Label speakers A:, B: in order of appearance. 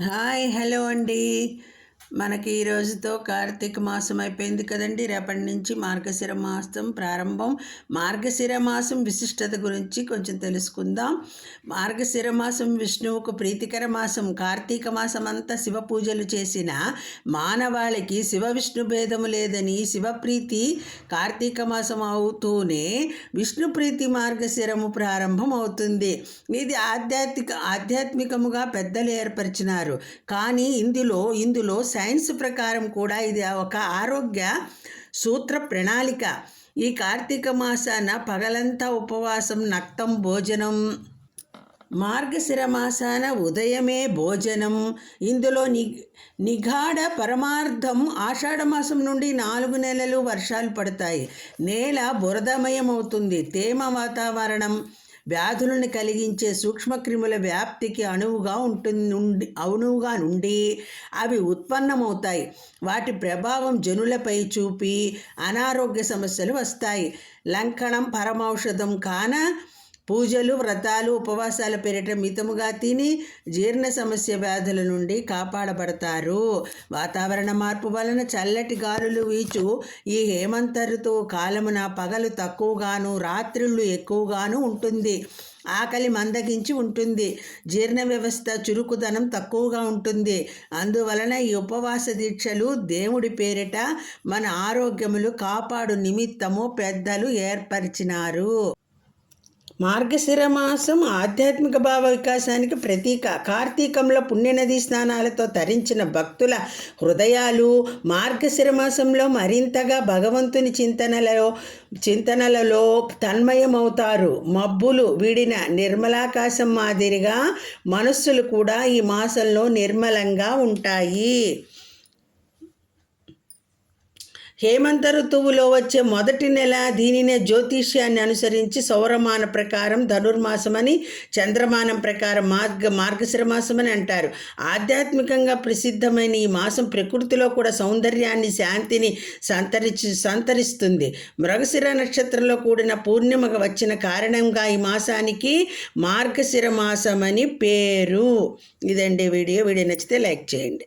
A: Hi hello అండి మనకి ఈ రోజుతో కార్తీక మాసం అయిపోయింది కదండి. రేపటి నుంచి మార్గశిర మాసం ప్రారంభం. మార్గశిర మాసం విశిష్టత గురించి కొంచెం తెలుసుకుందాం. మార్గశిర మాసం విష్ణువుకు ప్రీతికర మాసం. కార్తీక మాసం అంతా శివ పూజలు చేసిన మానవాళికి శివ విష్ణు భేదము లేదని శివప్రీతి కార్తీక మాసం అవుతూనే విష్ణు ప్రీతి మార్గశిరము ప్రారంభం అవుతుంది. ఇది ఆధ్యాత్మిక ఆధ్యాత్మికముగా పెద్దలు ఏర్పరిచినారు. కానీ ఇందులో ఇందులో సైన్స్ ప్రకారం కూడా ఇది ఒక ఆరోగ్య సూత్ర ప్రణాళిక. ఈ కార్తీక మాసాన పగలంతా ఉపవాసం నక్తం భోజనం. మార్గశిర మాసాన ఉదయమే భోజనం. ఇందులో ని నిఘాడ పరమార్థం ఆషాఢమాసం నుండి నాలుగు నెలలు వర్షాలు పడతాయి. నేల బురదమయం అవుతుంది తేమ వాతావరణం వ్యాధులను కలిగించే సూక్ష్మక్రిముల వ్యాప్తికి అణువుగా ఉంటుంది అణువుగా నుండి అవి ఉత్పన్నమవుతాయి. వాటి ప్రభావం జనులపై చూపి అనారోగ్య సమస్యలు వస్తాయి. లంకణం పరమౌషధం కాన పూజలు వ్రతాలు ఉపవాసాల పేరిట మితముగా తిని జీర్ణ సమస్య వ్యాధుల నుండి కాపాడబడతారు. వాతావరణ మార్పు వలన చల్లటి గాలులు వీచు ఈ హేమంత ఋతువు కాలమున పగలు తక్కువగాను రాత్రులు ఎక్కువగాను ఉంటుంది. ఆకలి మందగించి ఉంటుంది. జీర్ణ వ్యవస్థ చురుకుదనం తక్కువగా ఉంటుంది. అందువలన ఈ ఉపవాస దీక్షలు దేవుడి పేరిట మన ఆరోగ్యములు కాపాడు నిమిత్తము పెద్దలు ఏర్పరిచినారు. మార్గశిర మాసం ఆధ్యాత్మిక భావ వికాసానికి ప్రతీక. కార్తీకంలో పుణ్యనదీ స్నానాలతో తరించిన భక్తుల హృదయాలు మార్గశిర మాసంలో మరింతగా భగవంతుని చింతనలలో చింతనలలో తన్మయమవుతారు. మబ్బులు వీడిన నిర్మలాకాశం మాదిరిగా మనస్సులు కూడా ఈ మాసంలో నిర్మలంగా ఉంటాయి. హేమంత ఋతువులో వచ్చే మొదటి నెల దీనినే జ్యోతిష్యాన్ని అనుసరించి సౌరమాన ప్రకారం ధనుర్మాసమని చంద్రమానం ప్రకారం మార్గ మార్గశిర మాసమని అంటారు. ఆధ్యాత్మికంగా ప్రసిద్ధమైన ఈ మాసం ప్రకృతిలో కూడా సౌందర్యాన్ని శాంతిని సంతరించి సంతరిస్తుంది. మృగశిర నక్షత్రంలో కూడిన పూర్ణిమ వచ్చిన కారణంగా ఈ మాసానికి మార్గశిర మాసమని అని పేరు. ఇదండి వీడియో. వీడియో నచ్చితే లైక్ చేయండి.